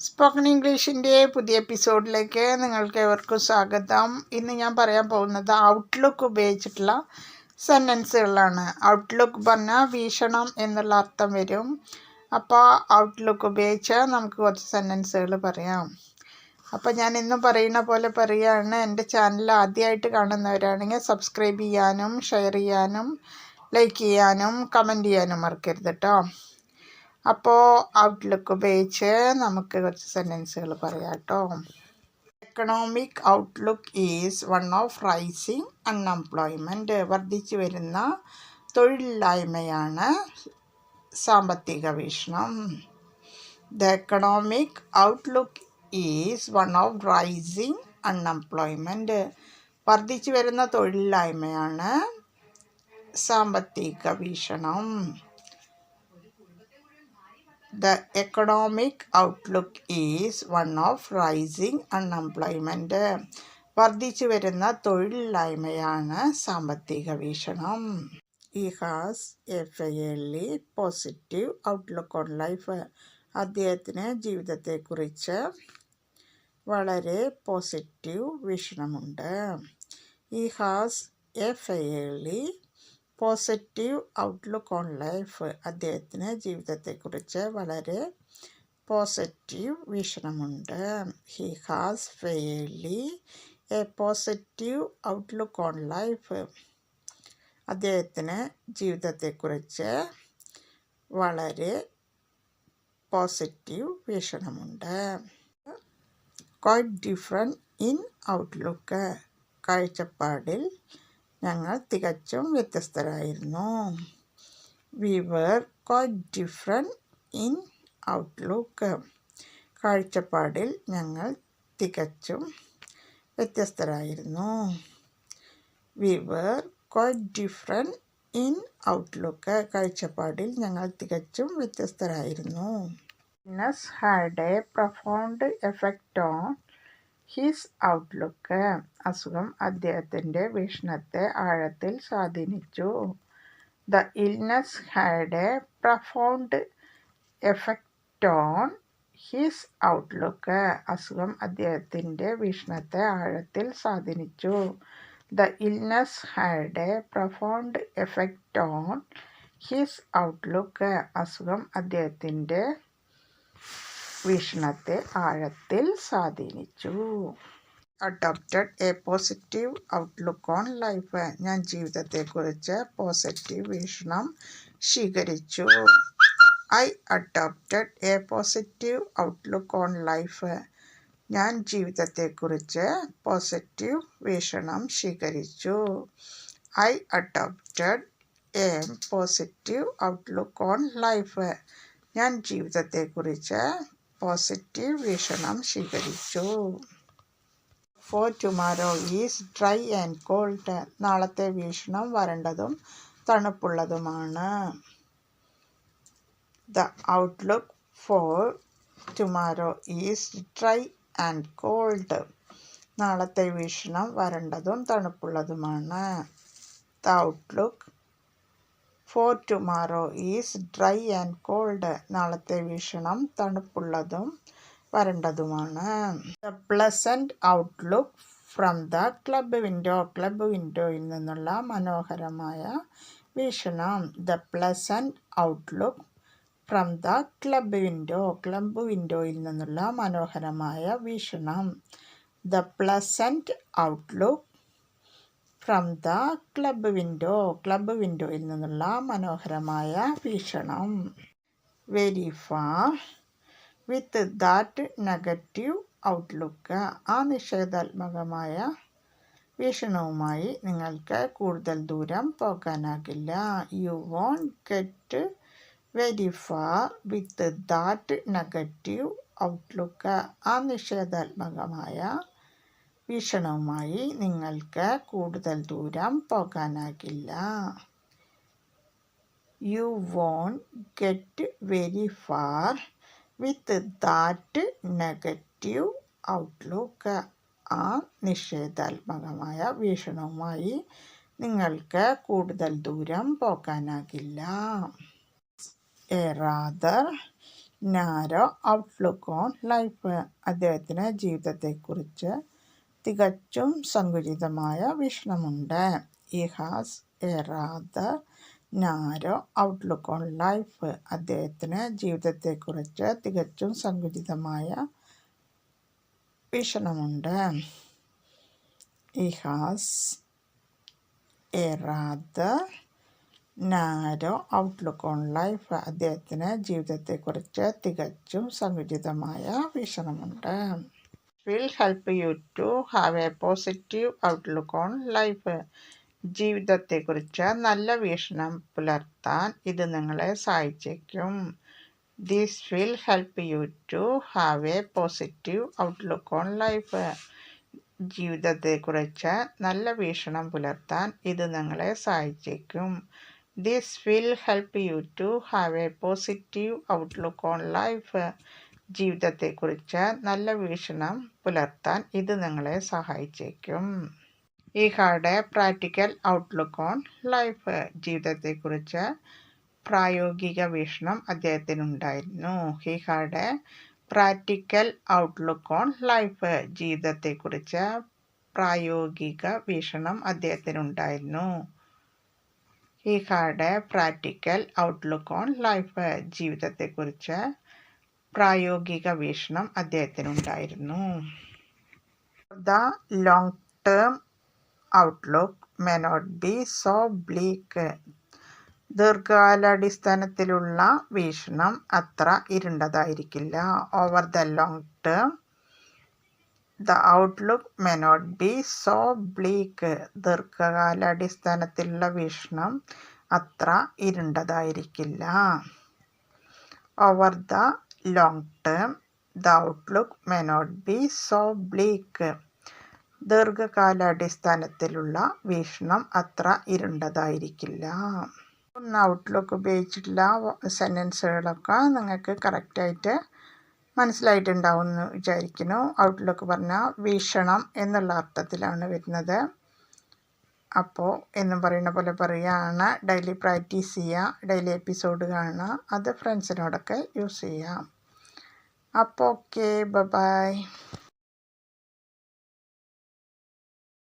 Spoken ഇംഗ്ലീഷിന്റെ പുതിയ എപ്പിസോഡിലേക്ക് നിങ്ങൾക്ക് ഏവർക്കും സ്വാഗതം. ഇന്ന് ഞാൻ പറയാൻ പോകുന്നത് ഔട്ട്ലുക്ക് ഉപയോഗിച്ചിട്ടുള്ള സെന്റൻസുകളാണ് ഔട്ട്ലുക്ക് പറഞ്ഞാൽ വീക്ഷണം എന്നുള്ള അർത്ഥം വരും. അപ്പോൾ ഔട്ട്ലുക്ക് ഉപയോഗിച്ച് നമുക്ക് കുറച്ച് സെന്റൻസുകൾ പറയാം. അപ്പോൾ ഞാൻ ഇന്നും പറയുന്ന പോലെ പറയുകയാണ്. എന്റെ ചാനൽ ആദ്യമായിട്ട് കാണുന്നവരാണെങ്കിൽ സബ്സ്ക്രൈബ് ചെയ്യാനും ഷെയർ ചെയ്യാനും ലൈക്ക് ചെയ്യാനും കമന്റ് ചെയ്യാനും മറക്കരുത് കേട്ടോ അപ്പോൾ ഔട്ട്ലുക്ക് ഉപയോഗിച്ച് നമുക്ക് കുറച്ച് സെന്റൻസുകൾ പറയാം കേട്ടോ economic outlook is one of rising unemployment വർദ്ധിച്ചു വരുന്ന തൊഴിലില്ലായ്മയാണ് സാമ്പത്തിക വീക്ഷണം. The economic outlook is one of rising unemployment വർദ്ധിച്ചു വരുന്ന തൊഴിലില്ലായ്മയാണ് സാമ്പത്തിക വീക്ഷണം. The economic outlook is one of rising unemployment. വർദ്ധിച്ചു വരുന്ന തൊഴിലില്ലായ്മയാണ് സാമ്പത്തിക വീക്ഷണം. He has a fairly positive outlook on life അദ്ദേഹത്തിന് ജീവിതത്തെക്കുറിച്ച് വളരെ positive വീക്ഷണമുണ്ട്. He has a fairly positive outlook on life അദ്ദേഹത്തിന് ജീവിതത്തെക്കുറിച്ച് വളരെ positive വീക്ഷണമുണ്ട് he has fairly a positive outlook on life അദ്ദേഹത്തിന് ജീവിതത്തെക്കുറിച്ച് വളരെ പോസിറ്റീവ് വീക്ഷണമുണ്ട് ക്വൈറ്റ് ഡിഫറെന്റ് ഇൻ ഔട്ട്ലുക്ക് കാഴ്ചപ്പാടിൽ ഞങ്ങൾ തികച്ചും വ്യത്യസ്തരായിരുന്നു. We were quite different in outlook കാഴ്ചപ്പാടിൽ ഞങ്ങൾ തികച്ചും വ്യത്യസ്തരായിരുന്നു. We were quite different in outlook കാഴ്ചപ്പാടിൽ ഞങ്ങൾ തികച്ചും വ്യത്യസ്തരായിരുന്നു. Had a profound effect on his outlook അസുഖം അദ്ദേഹത്തിന്റെ വീക്ഷണത്തെ ആഴത്തിൽ സ്വാധീനിച്ചു. The illness had a profound effect on his outlook അസുഖം അദ്ദേഹത്തിന്റെ വീക്ഷണത്തെ ആഴത്തിൽ സ്വാധീനിച്ചു. The illness had a profound effect on his outlook അസുഖം അദ്ദേഹത്തിന്റെ വീക്ഷണത്തെ ആഴത്തിൽ സ്വാധീനിച്ചു. Adopted a positive outlook on life ഞാൻ ജീവിതത്തെക്കുറിച്ച് പോസിറ്റീവ് വീക്ഷണം സ്വീകരിച്ചു. I adopted a positive outlook on life ഞാൻ ജീവിതത്തെക്കുറിച്ച് പോസിറ്റീവ് വീക്ഷണം സ്വീകരിച്ചു. I adopted a positive outlook on life ഞാൻ ജീവിതത്തെക്കുറിച്ച് പോസിറ്റീവ് വീക്ഷണം സ്വീകരിച്ചു for tomorrow is dry and cold നാളത്തെ വീക്ഷണം വരണ്ടതും തണുപ്പുള്ളതുമാണ്. The outlook for tomorrow is dry and cold നാളത്തെ വീക്ഷണം വരണ്ടതും തണുപ്പുള്ളതുമാണ്. The outlook for tomorrow is dry and cold നാളത്തെ വീക്ഷണം തണുപ്പുള്ളതും വരണ്ടതുമാണ്. The pleasant outlook from the club window club വിൻഡോയിൽ നിന്നുള്ള മനോഹരമായ വീക്ഷണം. The pleasant outlook from the club window club വിൻഡോയിൽ നിന്നുള്ള മനോഹരമായ വീക്ഷണം. The pleasant outlook from the club window club വിൻഡോയിൽ നിന്നുള്ള മനോഹരമായ വീക്ഷണം. Very far with that negative outlook ആ നിഷേധാത്മകമായ വീക്ഷണവുമായി നിങ്ങൾക്ക് കൂടുതൽ ദൂരം പോകാനാകില്ല. You won't get very far with that negative outlook ആ നിഷേധാത്മകമായ വീക്ഷണവുമായി നിങ്ങൾക്ക് കൂടുതൽ ദൂരം പോകാനാകില്ല. You won't get very far with that negative outlook ആ നിഷേധാത്മകമായ വീക്ഷണവുമായി നിങ്ങൾക്ക് കൂടുതൽ ദൂരം പോകാനാകില്ല. A rather narrow outlook on life അദ്ദേഹത്തിന് ജീവിതത്തെക്കുറിച്ച് തികച്ചും സങ്കുചിതമായ വീക്ഷണമുണ്ട്. He has a rather narrow outlook on life. അദ്ദേഹത്തിന് ജീവിതത്തെക്കുറിച്ച് തികച്ചും സങ്കുചിതമായ വീക്ഷണമുണ്ട്. He has a rather narrow outlook on life. അദ്ദേഹത്തിന് ജീവിതത്തെക്കുറിച്ച് തികച്ചും സങ്കുചിതമായ വീക്ഷണമുണ്ട്. Will help you to have a positive outlook on life. ജീവിതത്തെക്കുറിച്ച് നല്ല വീക്ഷണം പുലർത്താൻ ഇത് നിങ്ങളെ സഹായിച്ചേക്കും. This will help you to have a positive outlook on life ജീവിതത്തെക്കുറിച്ച് നല്ല വീക്ഷണം പുലർത്താൻ ഇത് നിങ്ങളെ സഹായിച്ചേക്കും. This will help you to have a positive outlook on life ജീവിതത്തെക്കുറിച്ച് നല്ല വീക്ഷണം പുലർത്താൻ ഇത് നിങ്ങളെ സഹായിച്ചേക്കും. ഈ card practical outlook on life ജീവിതത്തെക്കുറിച്ച് പ്രായോഗിക വീക്ഷണം അദ്ദേഹത്തിനുണ്ടായിരുന്നു. He had practical outlook on life ജീവിതത്തെക്കുറിച്ച് പ്രായോഗിക വീക്ഷണം അദ്ദേഹത്തിനുണ്ടായിരുന്നു. He had a practical outlook on life ജീവിതത്തെക്കുറിച്ച് പ്രായോഗിക വീക്ഷണം അദ്ദേഹത്തിനുണ്ടായിരുന്നു. The long term outlook may not be so bleak. ദീർഘകാലാടിസ്ഥാനത്തിലുള്ള വീക്ഷണം അത്ര ഇരുണ്ടതായിരിക്കില്ല. Over the long term the outlook may not be so bleak. ദീർഘകാലാടിസ്ഥാനത്തിലുള്ള വീക്ഷണം അത്ര ഇരുണ്ടതായിരിക്കില്ല. Over the long term, the outlook may not be so bleak. ദീർഘകാലാടിസ്ഥാനത്തിലുള്ള വീക്ഷണം അത്ര ഇരുണ്ടതായിരിക്കില്ല. ഒന്ന് ഔട്ട്ലുക്ക് ഉപയോഗിച്ചിട്ടുള്ള സെന്റൻസുകളൊക്കെ നിങ്ങൾക്ക് കറക്റ്റായിട്ട് മനസ്സിലായിട്ടുണ്ടാവും എന്ന് വിചാരിക്കുന്നു. ഔട്ട്ലുക്ക് പറഞ്ഞാൽ വീക്ഷണം എന്നുള്ള അർത്ഥത്തിലാണ് വരുന്നത്. അപ്പോൾ എന്നും പറയുന്ന പോലെ പറയുകയാണ് ഡെയിലി പ്രാക്ടീസ് ചെയ്യുക ഡെയിലി എപ്പിസോഡ് കാണുക അത് ഫ്രണ്ട്സിനോടൊക്കെ യൂസ് ചെയ്യാം. അപ്പോൾ ഓക്കെ ബ ബൈ